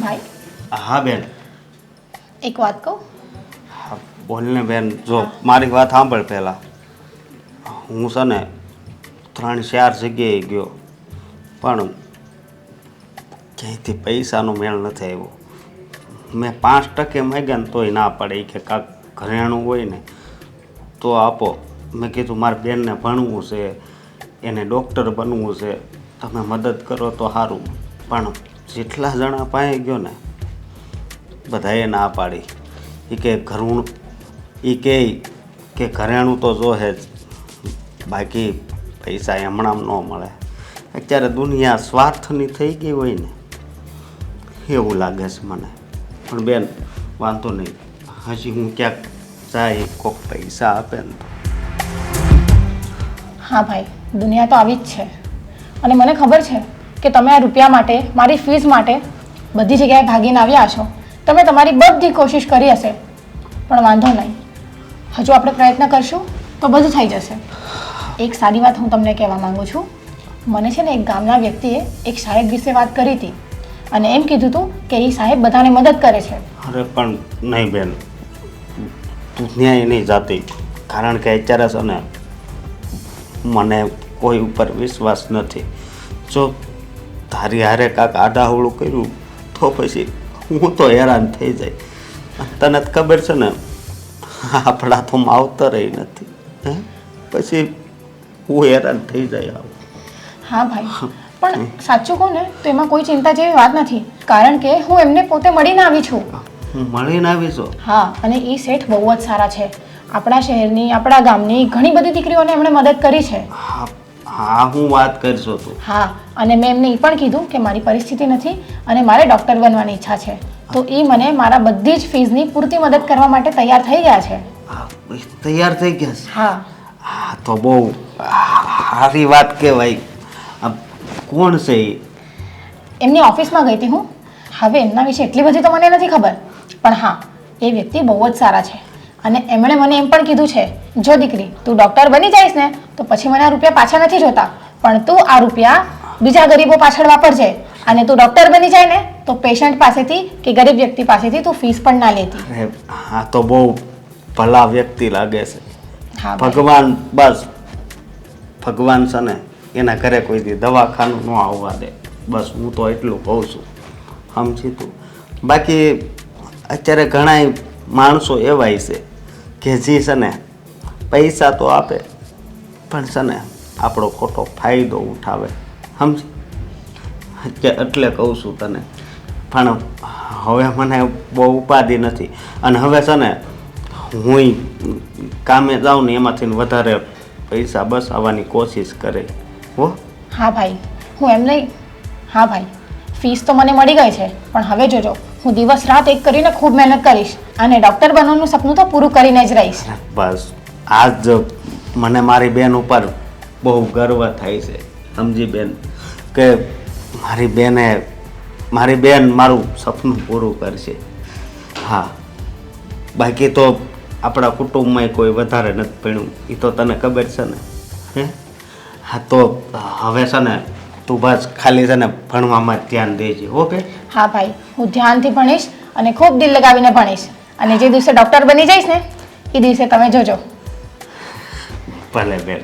ભાઈ. હા બેન. એક વાત કહું? હા બોલને બેન. જો મારી વાત સાંભળ પહેલાં. હું છે ને ત્રણ ચાર જગ્યાએ ગયો પણ ક્યાંયથી પૈસાનો મેળ નથી આવ્યો. મેં પાંચ ટકે માગ્યા ને તોય ના પડે. કે કાંક ઘરેણું હોય ને તો આપો. મેં કીધું મારે બેનને ભણવું છે એને ડૉક્ટર બનવું છે. તમે મદદ કરો તો સારું. પણ જેટલા જણા પાસે ગયો ને, બધાએ ના પાડી. એ કે ઘરું એ કહે કે ઘરેણું તો જોહે જ, બાકી પૈસા હમણાં ન મળે. અત્યારે દુનિયા સ્વાર્થની થઈ ગઈ હોય ને, એવું લાગે છે મને. પણ બેન, વાંધો નહીં. હજી હું ક્યાંક જાય, કોક પૈસા આપે ને. હા ભાઈ, દુનિયા તો આવી જ છે. અને મને ખબર છે કે તમે આ રૂપિયા માટે, મારી ફીસ માટે બધી જગ્યાએ ભાગીને આવ્યા છો તમે તમારી બધી કોશિશ કરી હશે, પણ વાંધો નહીં. હજુ આપણે પ્રયત્ન કરશું તો બધું થઈ જશે. એક સારી વાત હું તમને કહેવા માંગુ છું. મને છે ને એક ગામના વ્યક્તિએ એક સાહેબ વિશે વાત કરી હતી અને એમ કીધું હતું કે એ સાહેબ બધાને મદદ કરે છે. અરે પણ નહીં બેન, તું ન્યાય નહીં જાતી. કારણ કે અત્યારે છે ને, મને કોઈ ઉપર વિશ્વાસ નથી. જો તારી હારે કાંક આડાહવળું કર્યું તો પછી હું તો હેરાન થઈ જાય. તને જ ખબર છે ને આપણા તો માવતર નથી. હે? પછી હું હેરાન થઈ જાય આવું. હા ભાઈ પણ સાચું કહું ને તો એમાં કોઈ ચિંતા જેવી વાત નથી. કારણ કે હું એમને પોતે મળીને આવી છું. હું મળીને છું? હા અને એ શેઠ બહુ જ સારા છે. આપણા શહેરની આપણા ગામની ઘણી બધી દીકરીઓને એમણે મદદ કરી છે. હા હા હું વાત કરશો તો. હા અને મેં એમને એ પણ કીધું કે મારી પરિસ્થિતિ નથી અને મારે ડૉક્ટર બનવાની ઈચ્છા છે. તો એ મને મારા બધી જ ફીઝની પૂરતી મદદ કરવા માટે તૈયાર થઈ ગયા છે. હા, તૈયાર થઈ ગયા છે? હા. હા તો બહુ સારી વાત કહેવાય. આ કોણ છે એ? એમની ઓફિસમાં ગઈ હતી હું. હવે એમના વિશે એટલી બધી તો મને નથી ખબર. પણ હા એ વ્યક્તિ બહુ જ સારા છે. અને એમણે મને એમ પણ કીધું છે જો દીકરી તું ડૉક્ટર બની જઈશ ને તો પછી મને આ રૂપિયા પાછા નથી જોતા. પણ તું આ રૂપિયા બીજા ગરીબો પાછળ વાપરજે. અને તું ડૉક્ટર બની જાય ને તો પેશન્ટ પાસેથી કે ગરીબ વ્યક્તિ પાસેથી તું ફીસ પણ ના લેતી. હા તો બહુ ભલા વ્યક્તિ લાગે છે. હા ભગવાન બસ ભગવાન છે ને એના ઘરે કોઈ દી દવાખાનું ન આવવા દે. બસ હું તો એટલું કહું છું. સમજી તું. બાકી અત્યારે ઘણા માણસો એવાય છે. કે જે છે પૈસા તો આપે, પણ છે ને આપણો ખોટો ફાયદો ઉઠાવે. સમજી? કે એટલે કહું છું તને. પણ હવે મને બહુ ઉપાધિ નથી. અને હવે છે ને હું કામે જાઉં ને એમાંથી વધારે પૈસા બસાવવાની કોશિશ કરે. હો? હા ભાઈ, હું એમ નહીં. હા ભાઈ ફીસ તો મને મળી ગઈ છે, પણ હવે જોજો. હું દિવસ રાત એક કરીને ખૂબ મહેનત કરીશ અને ડૉક્ટર બનવાનું સપનું તો પૂરું કરીને જ રહીશ. બસ, આજ મને મારી બેન ઉપર બહુ ગર્વ થાય છે, સમજી બેન, કે મારી બેને, મારી બેન મારું સપનું પૂરું કરશે. હા, બાકી તો આપણા કુટુંબમાં કોઈ વધારે નથી ભણ્યું એ તો તને ખબર છે ને? હે? હા, તો હવે છે ને તું બસ ખાલી છે ને ભણવામાં જ ધ્યાન દેજે ઓકે? હા ભાઈ હું ધ્યાનથી ભણીશ અને ખૂબ દિલ લગાવીને ભણીશ. અને જે દિવસે ડૉક્ટર બની જઈશ ને એ દિવસે તમે જોજો. ભલે બેન.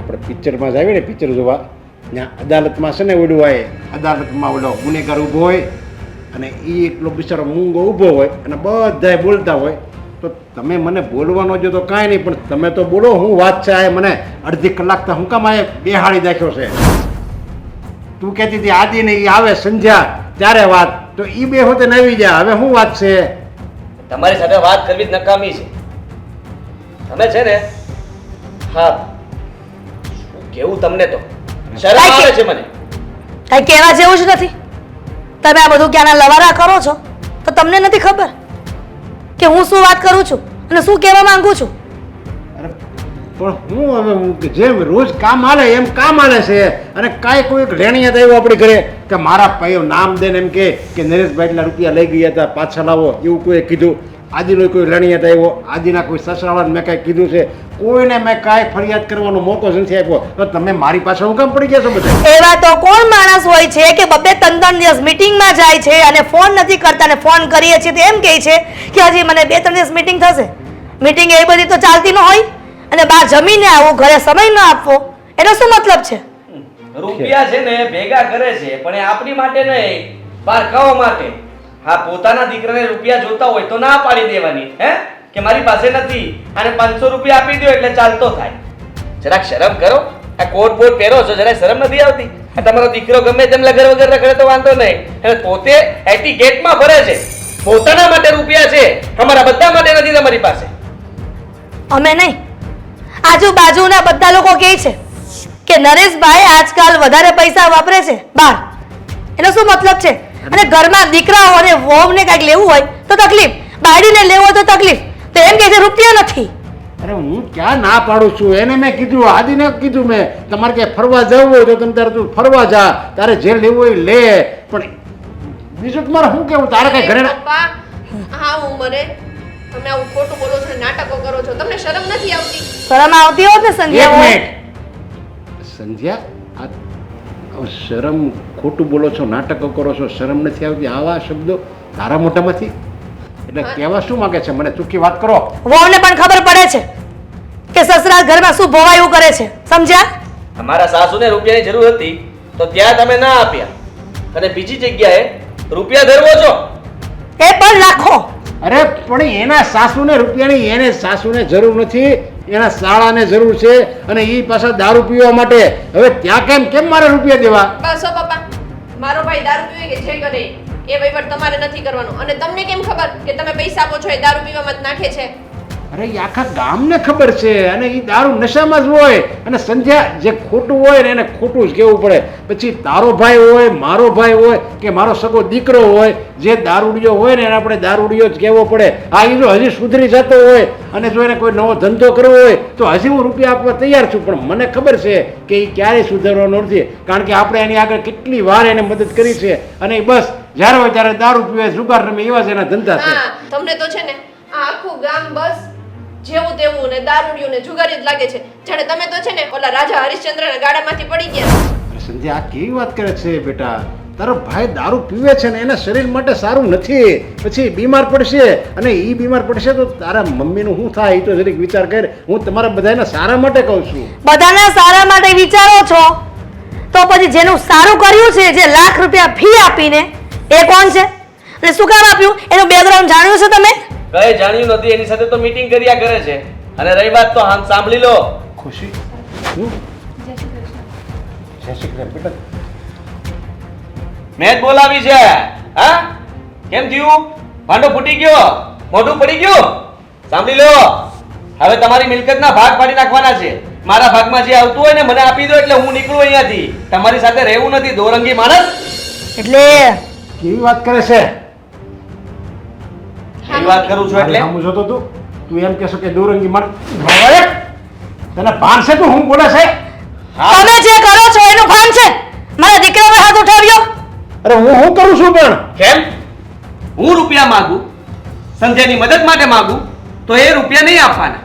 આપણે પિક્ચરમાં જાવીએ ને પિક્ચર જોવા. ત્યાં અદાલતમાં છે ને ઓલું હોય અદાલતમાં ઓલો ગુનેગાર ઊભો હોય અને એ એકલો બિચારો મૂંગો ઊભો હોય અને બધાય બોલતા હોય તો તમે મને બોલવાનો જો તો કાંઈ નહીં પણ તમે તો બોલો હું વાત છે આ મને અડધી કલાક તો હું કામ આ બેહાડી નાખ્યો છે. તું કહેતી હતી આદિ ને એ આવે સંધ્યા ત્યારે વાત. તો એ બે હોતે નવી જાય હવે શું વાત છે? તમારી સાથે વાત કરવી જ નકામી છે. તમે છે ને હા કેવું તમને તો? શરમ આવે છે મને. કઈ કહેવા જેવું જ નથી. તમે આ બધું ક્યાંના લવારા કરો છો? તો તમને નથી ખબર કે હું શું વાત કરું છું અને શું કહેવા માંગુ છું? પણ હું હવે જેમ રોજ કામ આલે એમ કામ આલે છે અને કાંઈ કોઈ રેણિયા એવું આપણી ઘરે કે મારા ભાઈઓ નામ દે ને એમ કે નરેશભાઈ એટલા રૂપિયા લઈ ગયા હતા, પાછા લાવો, એવું કોઈ કીધું? આદિનો કોઈ લણિયાત આવ્યો આદિના કોઈ સસરાવાને મેં કાંઈ કીધું છે કોઈને મેં કાંઈ ફરિયાદ કરવાનો મોકો જ નથી આપ્યો. તો તમે મારી પાસે હું કામ પડી ગયા છો બધા? એવા તો કોણ માણસ હોય છે કે બબે ત્રણ ત્રણ દિવસ મીટિંગમાં જાય છે અને ફોન નથી કરતા અને ફોન કરીએ છીએ તો એમ કહે છે કે હજી મને બે ત્રણ દિવસ મીટિંગ થશે. મીટિંગ એ બધી તો ચાલતી ન હોય. અને બહાર જમીને આવું ઘરે સમય ન આપવો. એનો શું મતલબ છે? રૂપિયા છે ને ભેગા કરે છે પણ એ આપણી માટે નહીં બહાર કવા માટે. હા, પોતાના દીકરાને રૂપિયા જોતા હોય તો ના પાડી દેવાની, હે? કે મારી પાસે નથી અને પાંચસો રૂપિયા આપી દો એટલે ચાલતો થાય. જરાક શરમ કરો. આ કોટ બોટ પહેરો છો જરાક શરમ નથી આવતી. તમારો દીકરો ગમે તેમ લગર વગર રખડે તો વાંધો નહીં. અને પોતે એટીકેટમાં ફરે છે. પોતાના માટે રૂપિયા છે. અમારા બધા માટે નથી તમારી પાસે. અમે નહીં. આજુબાજુના બધા લોકો કહે છે કે નરેશભાઈ આજકાલ વધારે પૈસા વાપરે છે. બહાર એનો શું મતલબ છે? અને ઘરમાં દીકરાઓ અને વહુને કાંઈક લેવું હોય તો તકલીફ. બાળીને લેવો તો તકલીફ. તો એમ કહે છે રૂપિયા નથી. અરે હું ક્યાં ના પાડું છું? એને મેં કીધું આદિને કીધું મેં. તમારે ક્યાંય ફરવા જવું હોય તો તમે તારે તું ફરવા જા. તારે જે લેવું હોય લે. પણ બીજું તમારે શું કેવું? તારે કઈ ઘરે હા પપ્પા હા ઉંમરે તમે આવું ખોટું બોલો છો નાટકો કરો છો તમને શરમ નથી આવતી? શરમ આવતી હોત ને સંધ્યા હોય. સંધ્યા શરમ ખોટું બોલો છો નાટકો કરો છો શરમ નથી આવતી? આવા શબ્દો તારા મોઢામાંથી? એટલે કહેવા શું માંગે છે? મને ચૂકી વાત કરો. વહુને પણ ખબર પડે છે કે સસરા ઘરમાં શું ભોવાયું એવું કરે છે. સમજ્યા? અમારા સાસુને રૂપિયાની જરૂર હતી તો ત્યાં તમે ના આપ્યા. અને બીજી જગ્યાએ રૂપિયા ધરવો છો. એ પણ રાખો. અરે પણ એના સાસુને રૂપિયાની એને સાસુને જરૂર નથી. એના શાળાને જરૂર છે અને એ પાછા દારૂ પીવા માટે. હવે ત્યાં કેમ કેમ મારે રૂપિયા દેવા? બસ પપ્પા. મારો ભાઈ દારૂ પીવે કે જે કરે, એ વહીવટ તમારે નથી કરવાનો. અને તમને કેમ ખબર કે તમે પૈસા આપો છો એ દારૂ પીવામાં જ નાખે છે? અરે એ આખા ગામને ખબર છે. અને એ દારૂ નશામાં જ હોય. અને સંધ્યા જે ખોટું હોય ને એને ખોટું જ કહેવું પડે. પછી તારો ભાઈ હોય, મારો ભાઈ હોય કે મારો સગો દીકરો હોય, જે દારૂડિયો હોય ને એને આપણે દારૂડિયો જ કહેવો પડે. આ એ જો હજી સુધરી જતો હોય અને જો એને કોઈ નવો ધંધો કરવો હોય, તો હજી હું રૂપિયા આપવા તૈયાર છું. પણ મને ખબર છે કે એ ક્યારેય સુધરવાનો નથી. કારણ કે આપણે એની આગળ કેટલી વાર એને મદદ કરી છે. અને એ બસ, જ્યારે હોય ત્યારે દારૂ પીવે જુગાર રમે એવા જ એના ધંધા છે. તમને તો છે ને આખું ગામ બસ જેવું તેવું ને દારૂડિયું ને જુગારી જ લાગે છે. જાણે તમે તો છે ને ઓલા રાજા હરિશ્ચંદ્રના ગાડામાંથી પડી ગયા. અરે સંધ્યા આ કેવી વાત કરે છે બેટા? તારો ભાઈ દારૂ પીવે છે ને એના શરીર માટે સારું નથી. પછી બીમાર પડશે અને એ બીમાર પડશે તો તારા મમ્મીનું શું થાય? એ તો જરીક વિચાર કર. હું તમારા બધાના સારા માટે કહું છું. બધાના સારા માટે વિચારો છો? તો પછી જેનું સારું કર્યું છે જે લાખ રૂપિયા ફી આપીને એ કોણ છે? અને શું કામ આપ્યું? એનું બેકગ્રાઉન્ડ જાણ્યું છે તમે? કઈ જાણ્યું નથી એની સાથે તો મીટિંગ કર્યા કરે છે. અને રહી વાત તો સાંભળી લો. ખુશી. શું? જય શ્રી કૃષ્ણ. બેટા. મેં બોલાવી છે. હા? કેમ થયું? ભાંડો ફૂટી ગયો? મોઢું પડી ગયું? સાંભળી લો. હવે તમારી મિલકતના ભાગ પાડી નાખવાના છે. મારા ભાગમાં જે આવતું હોય ને મને આપી દો એટલે હું નીકળું અહીંયાથી. તમારી સાથે રહેવું નથી દોરંગી માણસ. એટલે કેવી વાત કરે છે? એવી વાત કરું છું એટલે? હું જોતો તું. તું એમ કહેશો કે દોરંગી માર ભવાય? તને ભાન છે તું હું બોલે છે? તમે જે કરો છો એનું ભાન છે. મારા દીકરાને હાથ ઉઠાવ્યો. અરે હું હું કરું છું પણ? કેમ? હું રૂપિયા માંગુ સંધ્યાની મદદ માટે માંગુ તો એ રૂપિયા નહીં આપવાના.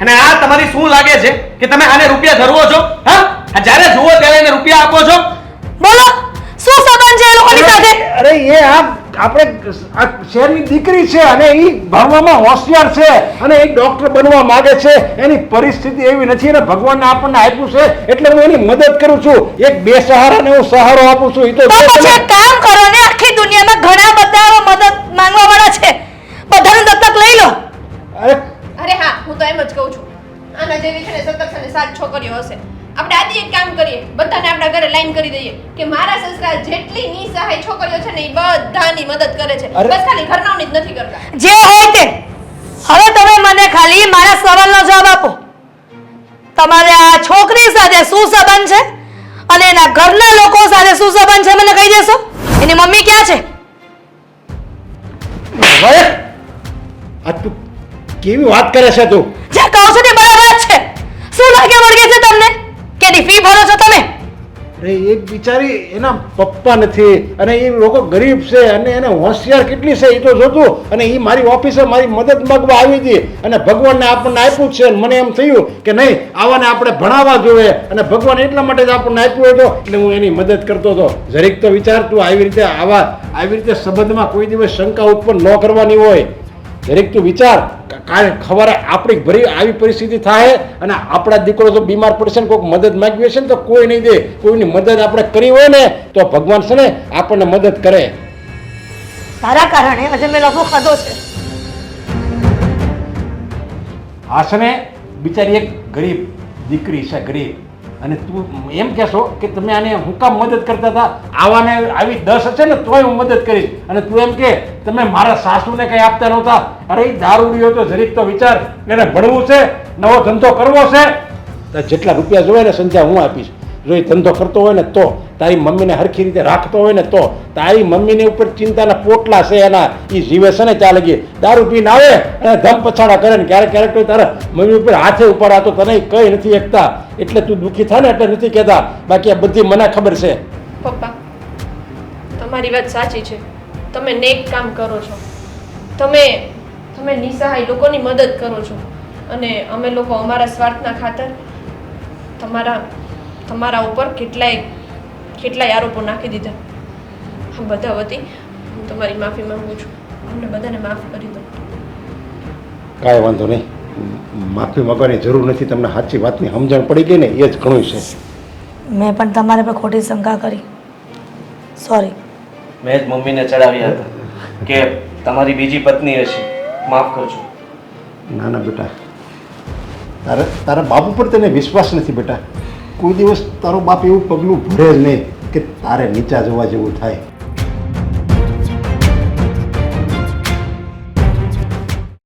અને આ તમારી શું લાગે છે કે તમે આને રૂપિયા ધરવો છો? હા? જ્યારે જુઓ ત્યારે એને રૂપિયા આપો છો? બોલો શું સંબંધ છે એ લોકોની સાથે? અરે એ આ આપણે આ શહેરની દીકરી છે અને એ ભણવામાં હોશિયાર છે અને એ ડૉક્ટર બનવા માગે છે. એની પરિસ્થિતિ એવી નથી અને ભગવાનને આપણને આપ્યું છે એટલે હું એની મદદ કરું છું. એક બે સહારાને હું સહારો આપું છું. એ તો પછી કામ કરો ને આખી દુનિયામાં ઘણા બધા મદદ માંગવા વાળા છે. બધાને દત્તક લઈ લો. અરે અરે હા હું તો એમ જ કહું છું. આના જેવી છે ને સતત અને સાત છોકરીઓ હશે. આપણે આજે એક કામ કરીએ. બધાને આપણા ઘરે લાઈન કરી દઈએ કે મારા સસરા જેટલી નિસહાય છોકરીઓ છે ને એ બધાની મદદ કરે છે. બસ ખાલી ઘરનાઓની જ નથી કરતા. જે હોય તે. હવે તમે મને ખાલી મારા સવાલનો જવાબ આપો. તમારે આ છોકરી સાથે શું સંબંધ છે? અને એના ઘરના લોકો સાથે શું સંબંધ છે મને કહી દેશો? એની મમ્મી ક્યાં છે? આ તું કેવી વાત કરે છે તું? જે કહો છો તે બરાબર છે. શું લાગે વળગે છે તમને? કેની ફી ભરો છો તમે? અરે એ બિચારી એના પપ્પા નથી અને એ લોકો ગરીબ છે અને એને હોશિયાર કેટલી છે એ તો જોતું. અને એ મારી ઓફિસે મારી મદદ માગવા આવી હતી અને ભગવાનને આપણને આપ્યું છે મને એમ થયું કે નહીં, આવાને આપણે ભણાવવા જોઈએ અને ભગવાન એટલા માટે જ આપણને આપ્યું હતો એટલે હું એની મદદ કરતો હતો. જરીક તો વિચાર તું આવી રીતે આવા આવી રીતે સંબંધમાં કોઈ દિવસ શંકા ઉત્પન્ન ન કરવાની હોય. દરેક તું વિચાર કાલે ખબર આપણી ભરી આવી પરિસ્થિતિ થાય અને આપણા દીકરો તો બીમાર પડશે ને કોઈક મદદ માંગવી હશે ને તો કોઈ નહીં દે. કોઈની મદદ આપણે કરી હોય ને તો ભગવાન છે ને આપણને મદદ કરે. તારા કારણે આજે મેં લખો ખાધો છે. આ છે ને બિચારી એક ગરીબ દીકરી છે ગરીબ. અને તું એમ કહેશો કે તમે આને હું કામ મદદ કરતા હતા. આવાને આવી દસ હશે ને તોય હું મદદ કરીશ. અને તું એમ કે, તમે મારા સાસુને કંઈ આપતા નહોતા. અરે એ દારૂડીઓ તો જરીક તો વિચાર. એને ભણવું છે, નવો ધંધો કરવો છે. જેટલા રૂપિયા જોઈએ ને સંધ્યા હું આપીશ. જો એ ધંધો કરતો હોય ને તો, તારી મમ્મીને હરખી રીતે રાખતો હોય ને તો, તારી મમ્મીની ઉપર ચિંતાના પોટલા છે એના. એ જીવે છે ને ચાલે ગઈ દારૂ પીને આવે અને ધમ પછાડા કરે ને ક્યારેક ક્યારેક તો તારા મમ્મી ઉપર હાથે ઉપર આ તો તને કઈ નથી એકતા. એટલે તું દુઃખી થાય ને એટલે નથી કહેતા. બાકી આ બધી મને ખબર છે. પપ્પા, તમારી વાત સાચી છે. તમે નેક કામ કરો છો. તમે તમે નિસહાય લોકોની મદદ કરો છો. અને અમે લોકો અમારા સ્વાર્થના ખાતર તમારા તમારા ઉપર કેટલાય કેટલાય આરોપો નાખી દીધા. હું બધા વતી હું તમારી માફી માંગુ છું. અમને બધાને માફ કરી દો. કાંઈ વાંધો નહીં. માફી માંગવાની જરૂર નથી તમને સાચી વાતની સમજણ પડી ગઈ ને એ જ ઘણું છે. મેં પણ તમારા પર ખોટી શંકા કરી. સોરી મેં જ મમ્મીને ચડાવ્યા હતા કે તમારી બીજી પત્ની હશે. માફ કરજો. ના ના બેટા. તારા તારા બાપુ પર તને વિશ્વાસ નથી બેટા. કોઈ દિવસ તારો બાપ એવું પગલું ભરે જ નહીં કે તારે નીચા જવા જેવું થાય.